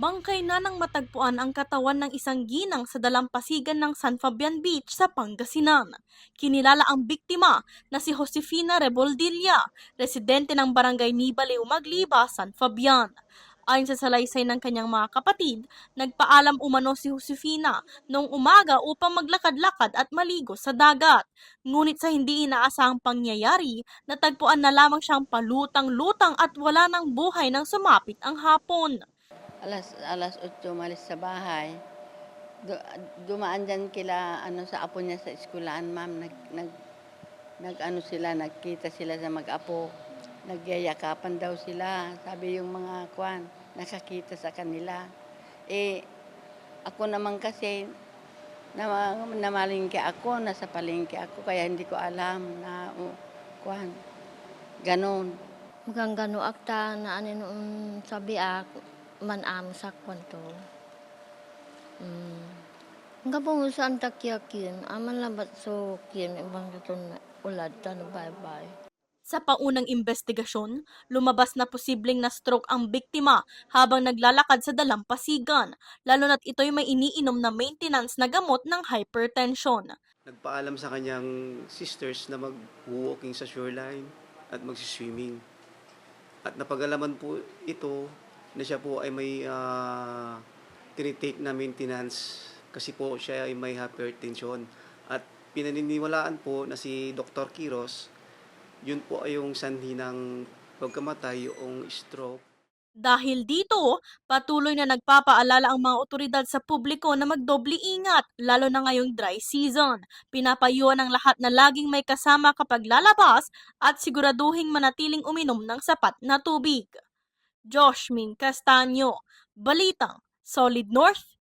Bangkay na nang matagpuan ang katawan ng isang ginang sa dalampasigan ng San Fabian Beach sa Pangasinan. Kinilala ang biktima na si Josefina Reboldilla, residente ng barangay Nibaliw Magliba, San Fabian. Ayon sa salaysay ng kanyang mga kapatid, nagpaalam umano si Josefina noong umaga upang maglakad-lakad at maligo sa dagat. Ngunit sa hindi inaasahang pangyayari, natagpuan na lamang siyang palutang-lutang at wala ng buhay nang sumapit ang hapon. Alas, alas 8 umalis sa bahay. Du- dumaan dyan kila ano sa apo niya sa eskulaan, ma'am. Nag, nag, nag ano sila, nagkita sila sa mag-apo. Nagyayakapan daw sila. Sabi yung mga kwan, nakakita sa kanila. Eh, ako naman kasi, na, namalingke ako, nasa palengke ako, kaya hindi ko alam na, uh, kwan, ganon. Mukhang gano akta na ano sabi ako, man amo sa kwanto. Hmm. Nga po saan takyakin, aman labat so kin, ibang tutun ulad tan bye-bye. Sa paunang investigasyon, lumabas na posibleng na-stroke ang biktima habang naglalakad sa dalampasigan, lalo na't ito'y may iniinom na maintenance na gamot ng hypertension. nagpaalam sa kanyang sisters na mag-walking sa shoreline at magsiswimming. At napagalaman po ito na siya po ay may uh, tinitake na maintenance kasi po siya ay may hypertension. At pinaniniwalaan po na si Dr. Kiros, yun po ay yung sanhi ng pagkamatay, yung stroke. Dahil dito, patuloy na nagpapaalala ang mga otoridad sa publiko na magdoble ingat, lalo na ngayong dry season. Pinapayuhan ang lahat na laging may kasama kapag lalabas at siguraduhing manatiling uminom ng sapat na tubig. Josh Min Castaño, Balitang, Solid North,